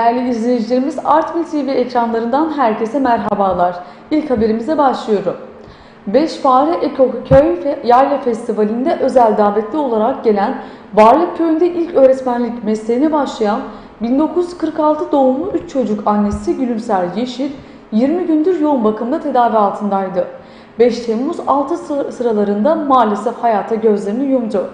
Değerli izleyicilerimiz Artvin TV ekranlarından herkese merhabalar. İlk haberimize başlıyorum. Beşfare Ekoköy Yayla Festivali'nde özel davetli olarak gelen Varlık Köyü'nde ilk öğretmenlik mesleğine başlayan 1946 doğumlu 3 çocuk annesi Gülümser Yeşil 20 gündür yoğun bakımda tedavi altındaydı. 5 Temmuz 6 sı- sıralarında maalesef hayata gözlerini yumdu.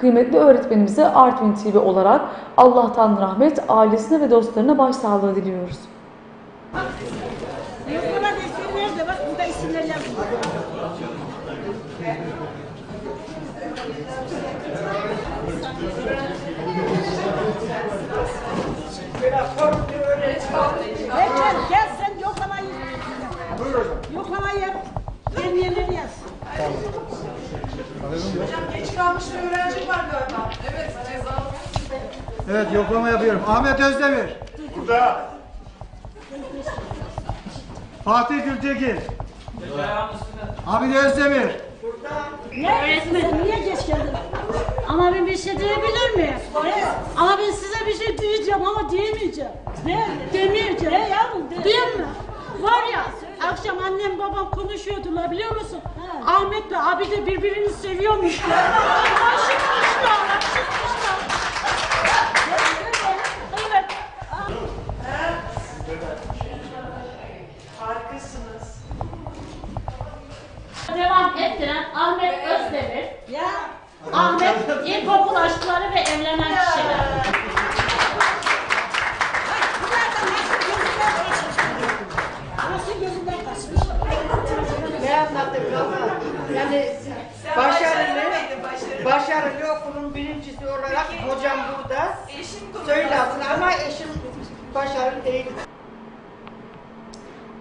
Kıymetli öğretmenimize Artvin TV olarak Allah'tan rahmet, ailesine ve dostlarına başsağlığı diliyoruz. Burada isim nerede? Bak burada isimler yazıyor. Evet yoklama yapıyorum. Ahmet Özdemir. Burada. Fatih Gültekin. Hamid Özdemir. Ne? Öğretmen. Sen niye geç geldin? Ama ben bir şey diyebilir miyim? Ama ben size bir şey diyeceğim ama diyemeyeceğim. Ne? Demeyeceğim. Ne yavrum? De. Değil mi? Var ya akşam annem babam konuşuyordular biliyor musun? Ahmet'le abi de birbirini seviyormuşlar.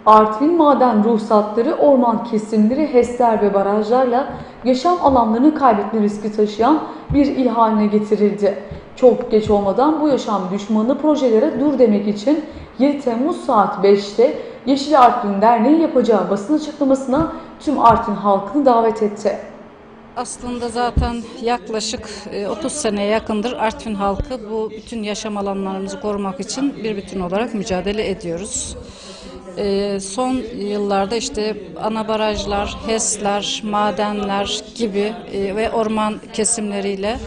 Artvin maden ruhsatları, orman kesimleri, HES'ler ve barajlarla yaşam alanlarını kaybetme riski taşıyan bir il haline getirildi. Çok geç olmadan bu yaşam düşmanı projelere dur demek için 7 Temmuz saat 5'te Yeşil Artvin Derneği yapacağı basın açıklamasına tüm Artvin halkını davet etti. Aslında zaten yaklaşık e, 30 seneye yakındır Artvin halkı bu bütün yaşam alanlarımızı korumak için bir bütün olarak mücadele ediyoruz. E, Son yıllarda işte ana barajlar, HES'ler, madenler gibi e, ve orman kesimleriyle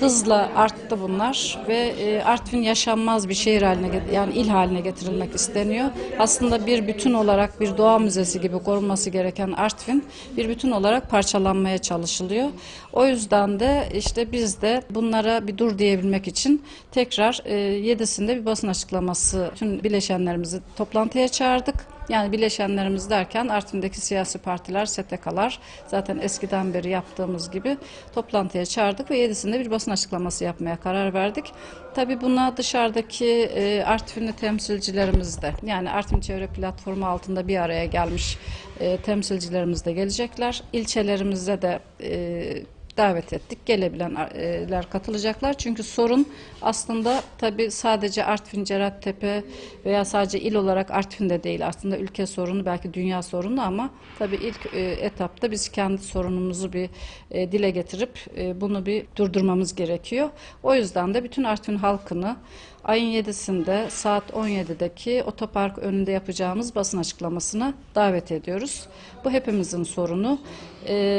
hızla arttı bunlar ve e, Artvin yaşanmaz bir şehir haline yani il haline getirilmek isteniyor. Aslında bir bütün olarak bir doğa müzesi gibi korunması gereken Artvin bir bütün olarak parçalanmaya çalışılıyor. O yüzden de işte biz de bunlara bir dur diyebilmek için tekrar e, 7'sinde bir basın açıklaması tüm bileşenlerimizi toplantıya çağırdık. Yani bileşenlerimiz derken Artvin'deki siyasi partiler, STK'lar zaten eskiden beri yaptığımız gibi toplantıya çağırdık ve 7'sinde bir basın açıklaması yapmaya karar verdik. Tabii buna dışarıdaki e, Artvinli temsilcilerimiz de yani Artvin Çevre Platformu altında bir araya gelmiş e, temsilcilerimiz de gelecekler. İlçelerimizde de e, davet ettik. Gelebilenler katılacaklar. Çünkü sorun aslında tabii sadece Artvin, Cerattepe veya sadece il olarak Artvin'de değil. Aslında ülke sorunu belki dünya sorunu ama tabii ilk e, etapta biz kendi sorunumuzu bir e, dile getirip e, bunu bir durdurmamız gerekiyor. O yüzden de bütün Artvin halkını ayın 7'sinde saat 17'deki otopark önünde yapacağımız basın açıklamasına davet ediyoruz. Bu hepimizin sorunu.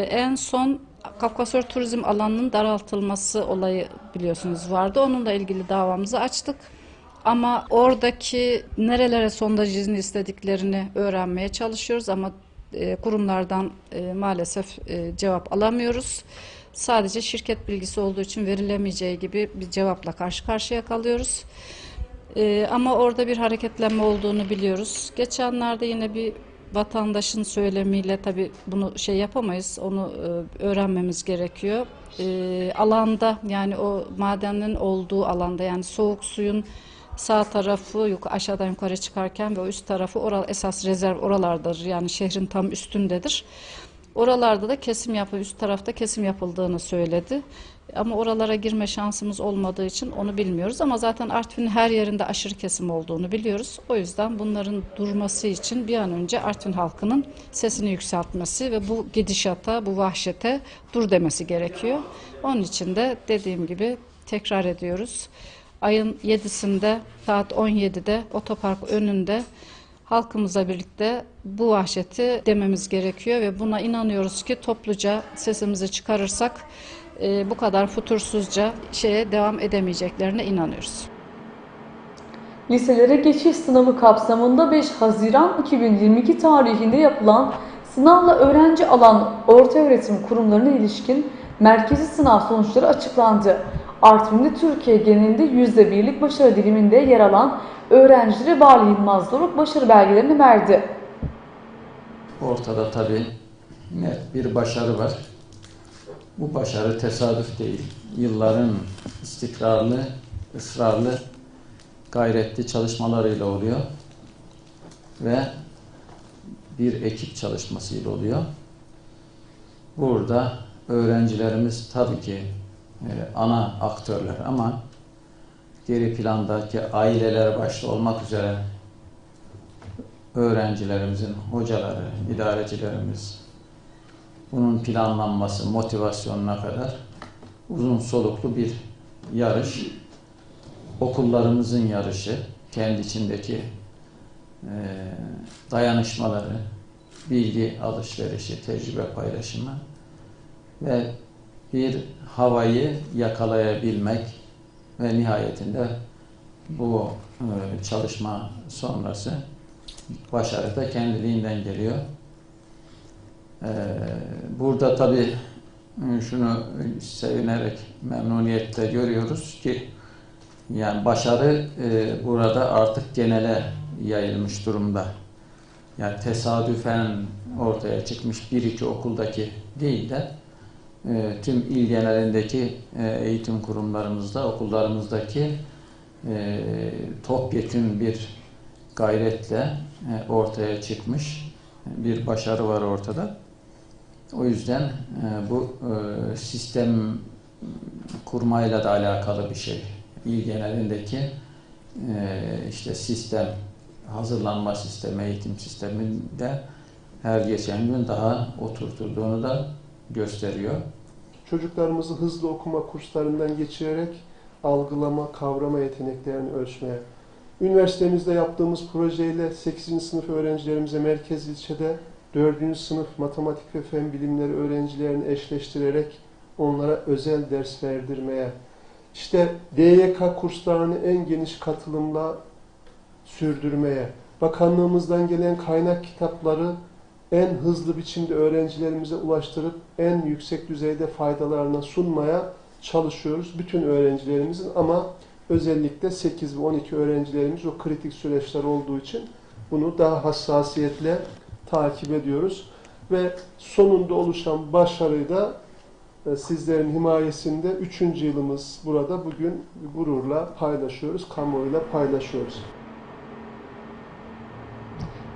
En son Kafkasör turizm alanının daraltılması olayı biliyorsunuz vardı. Onunla ilgili davamızı açtık. Ama oradaki nerelere sondaj izni istediklerini öğrenmeye çalışıyoruz ama e, kurumlardan e, maalesef e, cevap alamıyoruz. Sadece şirket bilgisi olduğu için verilemeyeceği gibi bir cevapla karşı karşıya kalıyoruz. Ama orada bir hareketlenme olduğunu biliyoruz. Geçenlerde yine bir vatandaşın söylemiyle tabii bunu şey yapamayız. Onu e, öğrenmemiz gerekiyor. E, alanda yani o madenin olduğu alanda yani soğuk suyun sağ tarafı yuk aşağıdan yukarı çıkarken ve o üst tarafı oral esas rezerv oralardır. Yani şehrin tam üstündedir. Oralarda da kesim yapı üst tarafta kesim yapıldığını söyledi. Ama oralara girme şansımız olmadığı için onu bilmiyoruz. Ama zaten Artvin'in her yerinde aşırı kesim olduğunu biliyoruz. O yüzden bunların durması için bir an önce Artvin halkının sesini yükseltmesi ve bu gidişata, bu vahşete dur demesi gerekiyor. Onun için de dediğim gibi tekrar ediyoruz. ayın 7'sinde saat 17'de otopark önünde halkımızla birlikte bu vahşeti dememiz gerekiyor ve buna inanıyoruz ki topluca sesimizi çıkarırsak e, bu kadar futursuzca şeye devam edemeyeceklerine inanıyoruz. Liselere geçiş sınavı kapsamında 5 Haziran 2022 tarihinde yapılan sınavla öğrenci alan ortaöğretim kurumlarına ilişkin merkezi sınav sonuçları açıklandı. Artvin'de Türkiye genelinde %1'lik başarı diliminde yer alan öğrencilere Vali Yılmaz Doruk başarı belgelerini verdi. Ortada tabii net bir başarı var. Bu başarı tesadüf değil. Yılların istikrarlı, ısrarlı, gayretli çalışmalarıyla oluyor. Ve bir ekip çalışmasıyla oluyor. Burada öğrencilerimiz tabii ki ana aktörler ama geri plandaki aileler başta olmak üzere öğrencilerimizin, hocaları, idarecilerimiz bunun planlanması, motivasyonuna kadar uzun soluklu bir yarış. Okullarımızın yarışı, kendi içindeki eee, dayanışmaları, bilgi alışverişi, tecrübe paylaşımı ve bir havayı yakalayabilmek ve nihayetinde bu eee, çalışma sonrası başarı da kendiliğinden geliyor. Ee, burada tabii e, şunu sevinerek, memnuniyetle görüyoruz ki yani başarı e, burada artık genele yayılmış durumda. Yani tesadüfen ortaya çıkmış bir iki okuldaki değil de e, tüm il genelindeki e, eğitim kurumlarımızda, okullarımızdaki e, topyekün bir gayretle e, ortaya çıkmış bir başarı var ortada. O yüzden bu sistem kurmayla da alakalı bir şey. İl genelindeki işte sistem, hazırlanma sistemi, eğitim sisteminde her geçen gün daha oturtulduğunu da gösteriyor. Çocuklarımızı hızlı okuma kurslarından geçirerek algılama, kavrama yeteneklerini ölçmeye. Üniversitemizde yaptığımız projeyle 8. sınıf öğrencilerimize merkez ilçede 4. sınıf matematik ve fen bilimleri öğrencilerini eşleştirerek onlara özel ders verdirmeye. İşte DYK kurslarını en geniş katılımla sürdürmeye. Bakanlığımızdan gelen kaynak kitapları en hızlı biçimde öğrencilerimize ulaştırıp en yüksek düzeyde faydalarına sunmaya çalışıyoruz. Bütün öğrencilerimizin ama özellikle 8 ve 12 öğrencilerimiz o kritik süreçler olduğu için bunu daha hassasiyetle takip ediyoruz. Ve sonunda oluşan başarıyı da e, sizlerin himayesinde 3. yılımız burada bugün gururla paylaşıyoruz, kamuoyuyla paylaşıyoruz.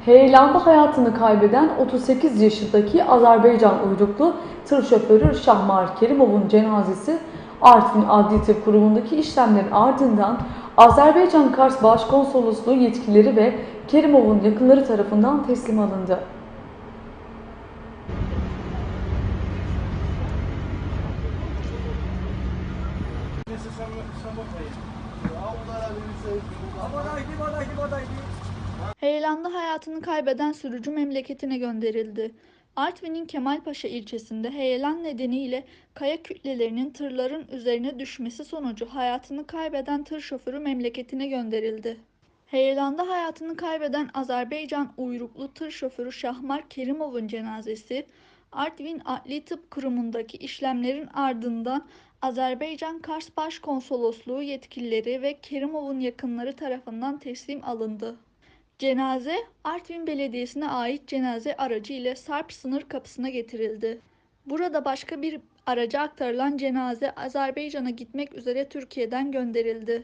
Heyelanda hayatını kaybeden 38 yaşındaki Azerbaycan uyruklu tır şoförü Şahmar Kerimov'un cenazesi Artvin Adli Tıp Kurumu'ndaki işlemlerin ardından Azerbaycan Kars Başkonsolosluğu yetkilileri ve Kerimov'un yakınları tarafından teslim alındı. Heyelan'da hayatını kaybeden sürücü memleketine gönderildi. Artvin'in Kemalpaşa ilçesinde heyelan nedeniyle kaya kütlelerinin tırların üzerine düşmesi sonucu hayatını kaybeden tır şoförü memleketine gönderildi. Heyelan'da hayatını kaybeden Azerbaycan uyruklu tır şoförü Şahmar Kerimov'un cenazesi Artvin Adli Tıp Kurumu'ndaki işlemlerin ardından Azerbaycan Kars Başkonsolosluğu yetkilileri ve Kerimov'un yakınları tarafından teslim alındı. Cenaze Artvin Belediyesi'ne ait cenaze aracı ile Sarp sınır kapısına getirildi. Burada başka bir araca aktarılan cenaze Azerbaycan'a gitmek üzere Türkiye'den gönderildi.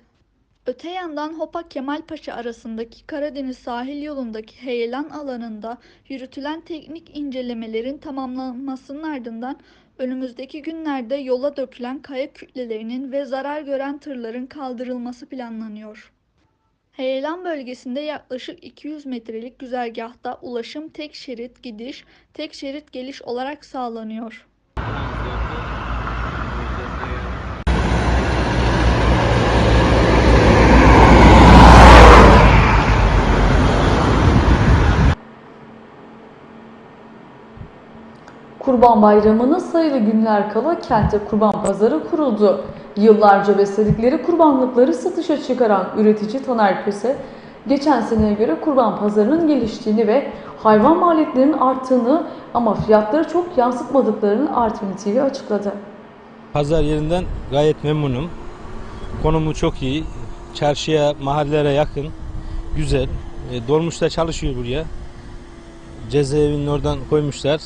Öte yandan Hopa Kemalpaşa arasındaki Karadeniz sahil yolundaki heyelan alanında yürütülen teknik incelemelerin tamamlanmasının ardından önümüzdeki günlerde yola dökülen kaya kütlelerinin ve zarar gören tırların kaldırılması planlanıyor. Heyelan bölgesinde yaklaşık 200 metrelik güzergahta ulaşım tek şerit gidiş, tek şerit geliş olarak sağlanıyor. Kurban Bayramı'na sayılı günler kala kente kurban pazarı kuruldu. Yıllarca besledikleri kurbanlıkları satışa çıkaran üretici Taner Köse, geçen seneye göre kurban pazarının geliştiğini ve hayvan maliyetlerinin arttığını ama fiyatları çok yansıtmadıklarını Artvin TV açıkladı. Pazar yerinden gayet memnunum. Konumu çok iyi. Çarşıya, mahallelere yakın. Güzel. E, dolmuşlar çalışıyor buraya. Cezaevinin oradan koymuşlar.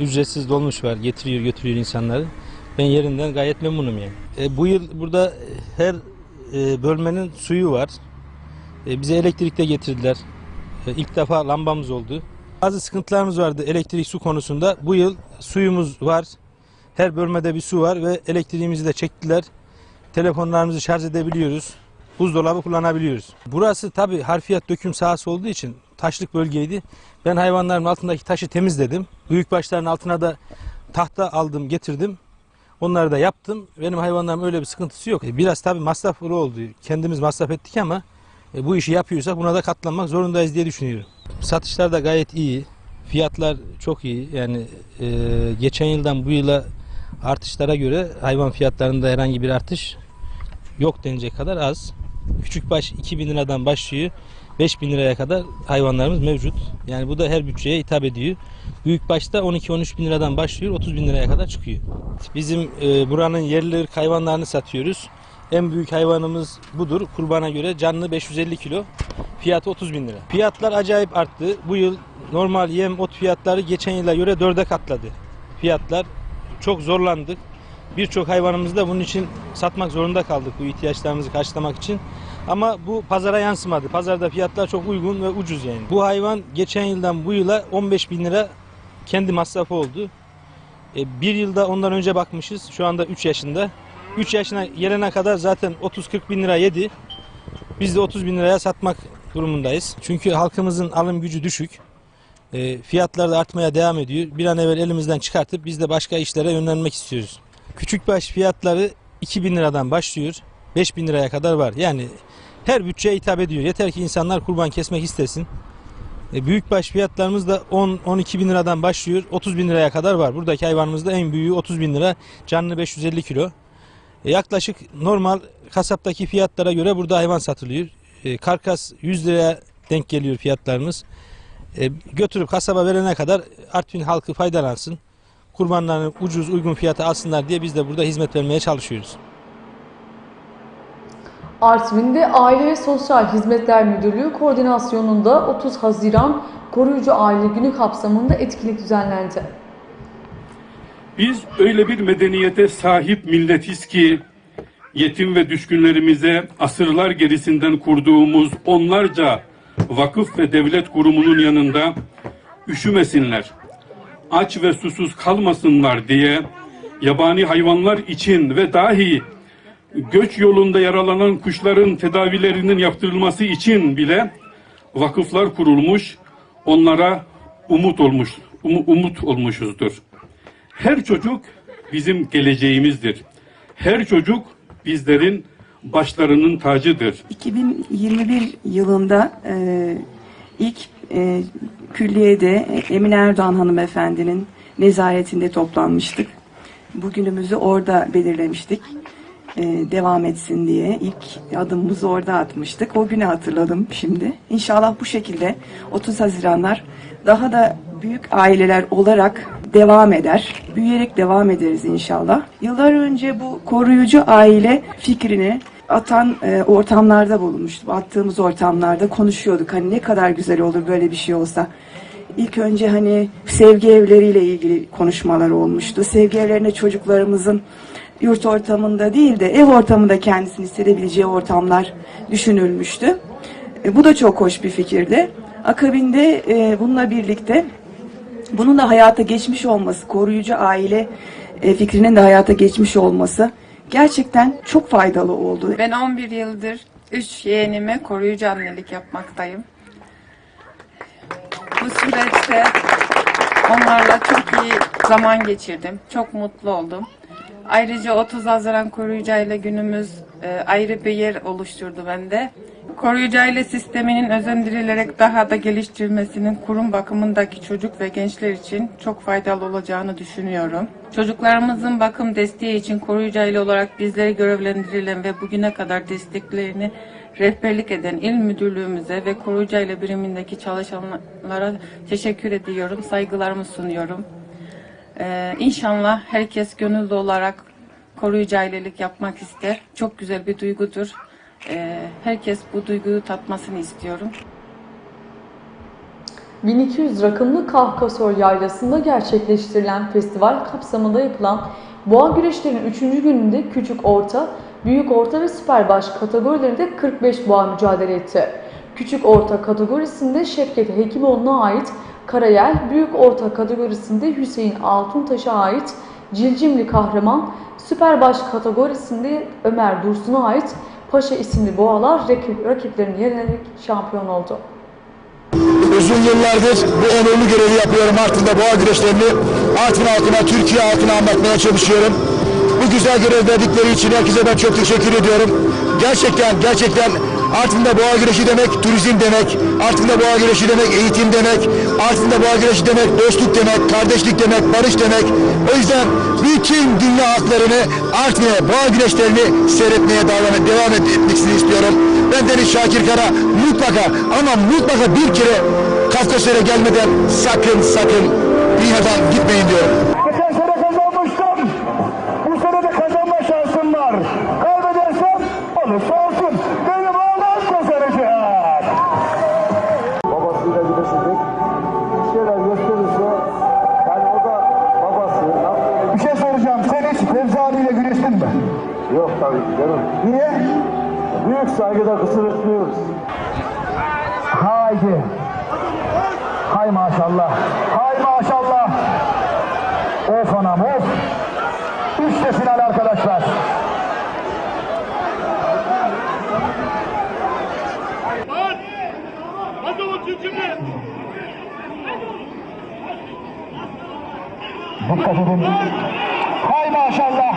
Ücretsiz dolmuş var. Getiriyor götürüyor insanları. Ben yerinden gayet memnunum yani. E, bu yıl burada her e, bölmenin suyu var. E, bize elektrik de getirdiler. E, ilk defa lambamız oldu. Bazı sıkıntılarımız vardı elektrik su konusunda. Bu yıl suyumuz var. Her bölmede bir su var ve elektriğimizi de çektiler. Telefonlarımızı şarj edebiliyoruz. Buzdolabı kullanabiliyoruz. Burası tabi harfiyat döküm sahası olduğu için taşlık bölgeydi. Ben hayvanların altındaki taşı temizledim. Büyükbaşların altına da tahta aldım getirdim. Onları da yaptım. Benim hayvanlarım öyle bir sıkıntısı yok. E, Biraz tabi masraflı oldu. Kendimiz masraf ettik ama e, bu işi yapıyorsak buna da katlanmak zorundayız diye düşünüyorum. Satışlar da gayet iyi. Fiyatlar çok iyi. Yani e, geçen yıldan bu yıla artışlara göre hayvan fiyatlarında herhangi bir artış yok denecek kadar az. Küçük baş 2000 liradan başlıyor. 5000 liraya kadar hayvanlarımız mevcut. Yani bu da her bütçeye hitap ediyor. Büyük başta 12-13 bin liradan başlıyor 30 bin liraya kadar çıkıyor. Bizim e, buranın yerli hayvanlarını satıyoruz. En büyük hayvanımız budur. Kurbana göre canlı 550 kilo. Fiyatı 30 bin lira. Fiyatlar acayip arttı. Bu yıl normal yem ot fiyatları geçen yıla göre dörde katladı. Fiyatlar çok zorlandık. Birçok hayvanımızı da bunun için satmak zorunda kaldık bu ihtiyaçlarımızı karşılamak için. Ama bu pazara yansımadı. Pazarda fiyatlar çok uygun ve ucuz yani. Bu hayvan geçen yıldan bu yıla 15 bin lira kendi masrafı oldu. E, bir yılda ondan önce bakmışız. Şu anda 3 yaşında. 3 yaşına gelene kadar zaten 30-40 bin lira yedi. Biz de 30 bin liraya satmak durumundayız. Çünkü halkımızın alım gücü düşük. E, fiyatlar da artmaya devam ediyor. Bir an evvel elimizden çıkartıp biz de başka işlere yönlenmek istiyoruz. Küçükbaş fiyatları 2000 liradan başlıyor. 5000 liraya kadar var. Yani her bütçeye hitap ediyor. Yeter ki insanlar kurban kesmek istesin. E, büyükbaş fiyatlarımız da 10-12 bin liradan başlıyor. 30 bin liraya kadar var. Buradaki hayvanımızda en büyüğü 30 bin lira. Canlı 550 kilo. E, yaklaşık normal kasaptaki fiyatlara göre burada hayvan satılıyor. E, karkas 100 liraya denk geliyor fiyatlarımız. E, götürüp kasaba verene kadar Artvin halkı faydalansın. Kurbanlarını ucuz uygun fiyata alsınlar diye biz de burada hizmet vermeye çalışıyoruz. Artvin'de Aile ve Sosyal Hizmetler Müdürlüğü koordinasyonunda 30 Haziran Koruyucu Aile Günü kapsamında etkinlik düzenlendi. Biz öyle bir medeniyete sahip milletiz ki yetim ve düşkünlerimize asırlar gerisinden kurduğumuz onlarca vakıf ve devlet kurumunun yanında üşümesinler, aç ve susuz kalmasınlar diye yabani hayvanlar için ve dahi göç yolunda yaralanan kuşların tedavilerinin yaptırılması için bile vakıflar kurulmuş, onlara umut olmuş, um- umut olmuşuzdur. Her çocuk bizim geleceğimizdir. Her çocuk bizlerin başlarının tacıdır. 2021 yılında e, ilk e, külliyede Emine Erdoğan hanımefendinin nezaretinde toplanmıştık. Bugünümüzü orada belirlemiştik. E, devam etsin diye ilk adımımızı orada atmıştık. O günü hatırladım şimdi. İnşallah bu şekilde 30 Haziranlar daha da büyük aileler olarak devam eder. Büyüyerek devam ederiz inşallah. Yıllar önce bu koruyucu aile fikrini atan e, ortamlarda bulunmuştum. Attığımız ortamlarda konuşuyorduk. Hani ne kadar güzel olur böyle bir şey olsa. İlk önce hani sevgi evleriyle ilgili konuşmalar olmuştu. Sevgi evlerine çocuklarımızın yurt ortamında değil de ev ortamında kendisini hissedebileceği ortamlar düşünülmüştü. E, bu da çok hoş bir fikirdi. Akabinde e, bununla birlikte bunun da hayata geçmiş olması, koruyucu aile e, fikrinin de hayata geçmiş olması gerçekten çok faydalı oldu. Ben 11 yıldır 3 yeğenime koruyucu annelik yapmaktayım. Bu süreçte onlarla çok iyi zaman geçirdim. Çok mutlu oldum. Ayrıca 30 Haziran koruyucu aile günümüz e, ayrı bir yer oluşturdu bende. Koruyucu aile sisteminin özendirilerek daha da geliştirilmesinin kurum bakımındaki çocuk ve gençler için çok faydalı olacağını düşünüyorum. Çocuklarımızın bakım desteği için koruyucu aile olarak bizlere görevlendirilen ve bugüne kadar desteklerini rehberlik eden il müdürlüğümüze ve koruyucu aile birimindeki çalışanlara teşekkür ediyorum, saygılarımı sunuyorum. Ee, inşallah herkes gönüllü olarak koruyucu ailelik yapmak ister. Çok güzel bir duygudur. Ee, herkes bu duyguyu tatmasını istiyorum. 1200 rakımlı Kafkasor Yaylası'nda gerçekleştirilen festival kapsamında yapılan boğa güreşlerinin 3. gününde küçük orta, büyük orta ve süper baş kategorilerinde 45 boğa mücadele etti. Küçük orta kategorisinde Şevket Hekimoğlu'na ait Karayel, büyük orta kategorisinde Hüseyin Altuntaş'a ait Cilcimli Kahraman, süper baş kategorisinde Ömer Dursun'a ait Paşa isimli boğalar rakip, rakiplerini yenerek şampiyon oldu. Uzun yıllardır bu onurlu görevi yapıyorum Artvin'de boğa güreşlerini Artvin halkına, Türkiye halkına anlatmaya çalışıyorum. Bu güzel görev verdikleri için herkese ben çok teşekkür ediyorum. Gerçekten, gerçekten Artvin'de boğa güreşi demek turizm demek. Artvin'de boğa güreşi demek eğitim demek. Artvin'de boğa güreşi demek dostluk demek, kardeşlik demek, barış demek. O yüzden bütün dünya halklarını Artvin'e boğa güreşlerini seyretmeye devam, devam etmesini istiyorum. Ben Deniz Şakir Kara mutlaka ama mutlaka bir kere Kafkasya'ya gelmeden sakın sakın dünyadan gitmeyin diyorum. Saygıda kusur etmiyoruz. Haydi. Hay maşallah. Hay maşallah. Of anam of. İşte final arkadaşlar. Dikkat edin. Hay maşallah.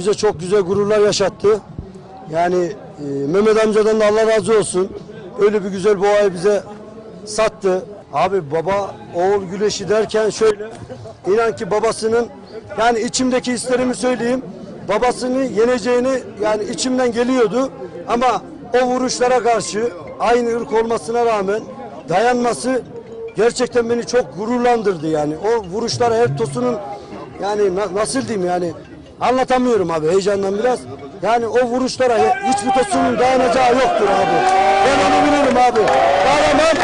Bize çok güzel gururlar yaşattı. Yani e, Mehmet amcadan da Allah razı olsun. Öyle bir güzel boğayı bize sattı. Abi baba oğul güreşi derken şöyle inan ki babasının yani içimdeki hislerimi söyleyeyim. Babasını yeneceğini yani içimden geliyordu ama o vuruşlara karşı aynı ırk olmasına rağmen dayanması gerçekten beni çok gururlandırdı yani. O vuruşlar her tosunun yani na- nasıl diyeyim yani anlatamıyorum abi heyecandan biraz. Yani o vuruşlara hiçbir tosunun dayanacağı yoktur abi. Ben onu bilirim abi. Kahraman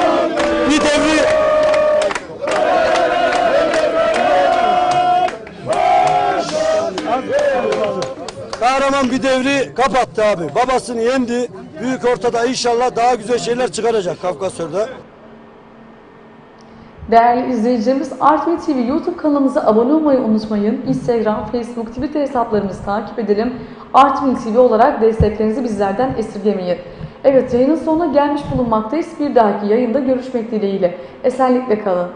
bir devri Kahraman bir devri kapattı abi. Babasını yendi. Büyük ortada inşallah daha güzel şeyler çıkaracak Kafkasör'de. Değerli izleyicilerimiz Artvin TV YouTube kanalımıza abone olmayı unutmayın. Instagram, Facebook, Twitter hesaplarımızı takip edelim. Artvin TV olarak desteklerinizi bizlerden esirgemeyin. Evet yayının sonuna gelmiş bulunmaktayız. Bir dahaki yayında görüşmek dileğiyle. Esenlikle kalın.